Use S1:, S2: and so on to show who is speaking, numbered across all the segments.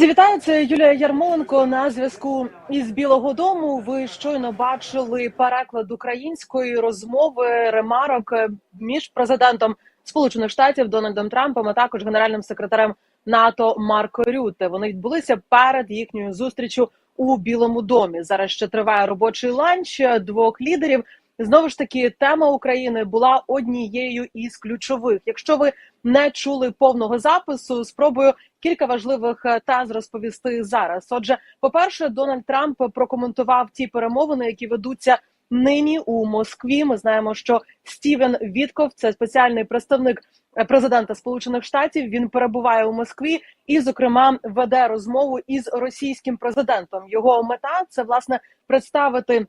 S1: Друзі, вітаю! Це Юлія Ярмоленко на зв'язку із Білого Дому. Ви щойно бачили переклад української розмови ремарок е, між президентом Сполучених Штатів Дональдом Трампом, а також генеральним секретарем НАТО Марко Рюте. Вони відбулися перед їхньою зустрічю у Білому домі. Зараз ще триває робочий ланч двох лідерів. Знову ж таки, тема України була однією із ключових. Якщо ви не чули повного запису, спробую кілька важливих е, тез розповісти зараз. Отже, по перше, Дональд Трамп прокоментував ті перемовини, які ведуться нині у Москві. Ми знаємо, що Стівен Вітков, це спеціальний представник е, президента Сполучених Штатів. Він перебуває у Москві і, зокрема, веде розмову із російським президентом. Його мета це власне представити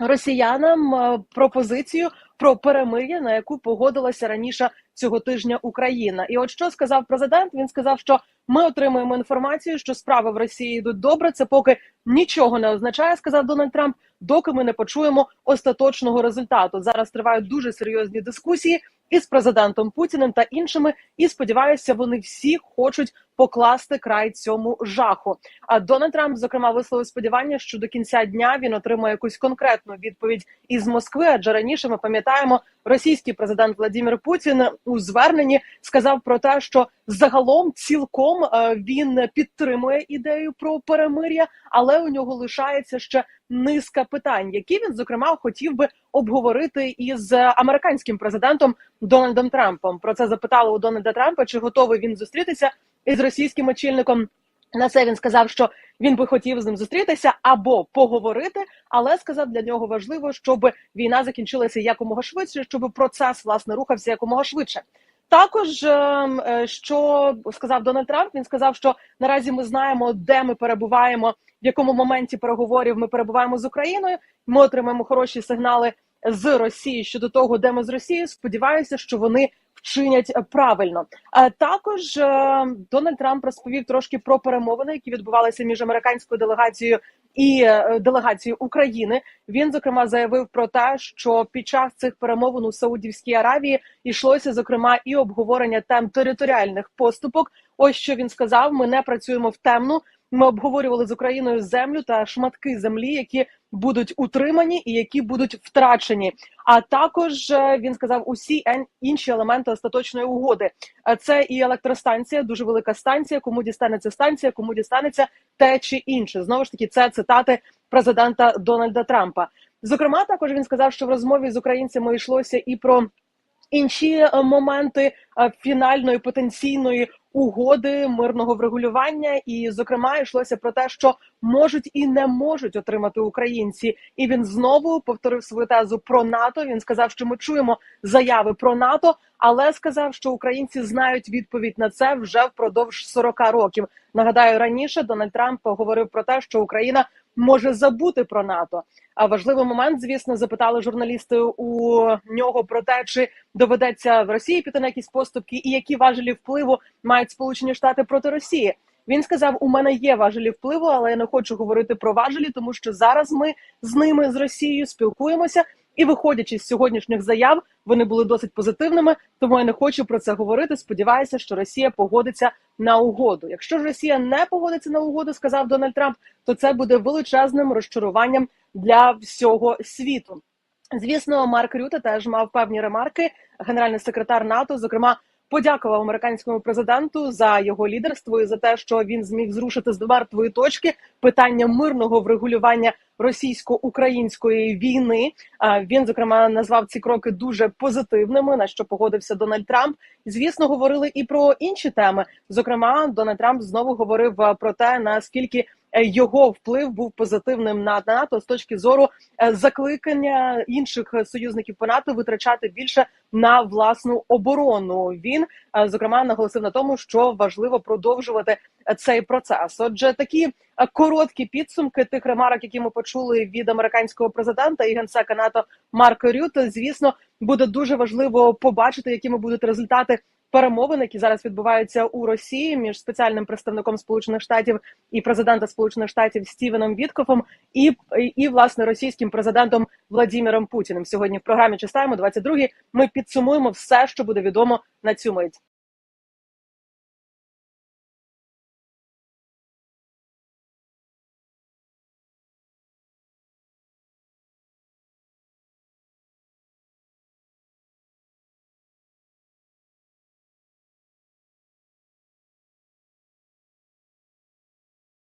S1: росіянам е, пропозицію про перемир'я, на яку погодилася раніше цього тижня Україна. І от що сказав президент? Він сказав, що ми отримуємо інформацію, що справи в Росії йдуть добре. Це поки нічого не означає, сказав Дональд Трамп. Доки ми не почуємо остаточного результату. Зараз тривають дуже серйозні дискусії із президентом Путіним та іншими. І сподіваюся, вони всі хочуть покласти край цьому жаху. А Дональд Трамп, зокрема, висловив сподівання, що до кінця дня він отримає якусь конкретну відповідь із Москви. Адже раніше ми пам'ятаємо, російський президент Владимир Путін у зверненні сказав про те, що загалом цілком е, він підтримує ідею про перемир'я, але у нього лишається ще низка питань, які він зокрема хотів би обговорити із американським президентом Дональдом Трампом. Про це запитали у Дональда Трампа, чи готовий він зустрітися із російським очільником. На це він сказав, що він би хотів з ним зустрітися або поговорити, але сказав для нього важливо, щоб війна закінчилася якомога швидше, щоб процес власне рухався якомога швидше. Також е, що сказав Дональд Трамп, він сказав, що наразі ми знаємо, де ми перебуваємо, в якому моменті переговорів ми перебуваємо з Україною. Ми отримаємо хороші сигнали з Росії щодо того, де ми з Росією. Сподіваюся, що вони вчинять правильно. А також е, Дональд Трамп розповів трошки про перемовини, які відбувалися між американською делегацією і е, делегацією України. Він зокрема заявив про те, що під час цих перемовин у Саудівській Аравії йшлося зокрема і обговорення тем територіальних поступок. Ось що він сказав: ми не працюємо в темну. Ми обговорювали з Україною землю та шматки землі, які будуть утримані і які будуть втрачені. А також е, він сказав усі інші елементи остаточної угоди. Це і електростанція, дуже велика станція. Кому дістанеться станція, кому дістанеться те чи інше. Знову ж таки, це цитати президента Дональда Трампа. Зокрема, також він сказав, що в розмові з українцями йшлося і про інші е, моменти е, фінальної потенційної угоди мирного врегулювання, і зокрема йшлося про те, що можуть і не можуть отримати українці. І він знову повторив свою тезу про НАТО. Він сказав, що ми чуємо заяви про НАТО, але сказав, що українці знають відповідь на це вже впродовж 40 років. Нагадаю, раніше Дональд Трамп говорив про те, що Україна може забути про НАТО. А важливий момент, звісно, запитали журналісти у нього про те, чи доведеться в Росії піти на якісь поступки, і які важелі впливу мають Сполучені Штати проти Росії. Він сказав: у мене є важелі впливу, але я не хочу говорити про важелі, тому що зараз ми з ними з Росією спілкуємося. І, виходячи з сьогоднішніх заяв, вони були досить позитивними. Тому я не хочу про це говорити. Сподіваюся, що Росія погодиться на угоду. Якщо ж Росія не погодиться на угоду, сказав Дональд Трамп, то це буде величезним розчаруванням для всього світу. Звісно, Марк Рюта теж мав певні ремарки. Генеральний секретар НАТО, зокрема, подякував американському президенту за його лідерство і за те, що він зміг зрушити з мертвої точки питання мирного врегулювання російсько-української війни. Він зокрема назвав ці кроки дуже позитивними. На що погодився Дональд Трамп. Звісно, говорили і про інші теми. Зокрема, Дональд Трамп знову говорив про те, наскільки його вплив був позитивним на НАТО з точки зору е, закликання інших союзників по НАТО витрачати більше на власну оборону. Він е, зокрема наголосив на тому, що важливо продовжувати цей процес. Отже, такі короткі підсумки тих ремарок, які ми почули від американського президента і генсека НАТО Марка Рюта, звісно, буде дуже важливо побачити, якими будуть результати перемовин, які зараз відбуваються у Росії між спеціальним представником Сполучених Штатів і президента Сполучених Штатів Стівеном Віткофом і, і, власне російським президентом Владимиром Путіним. Сьогодні в програмі «Чистаємо 22 Ми підсумуємо все, що буде відомо на цю мить.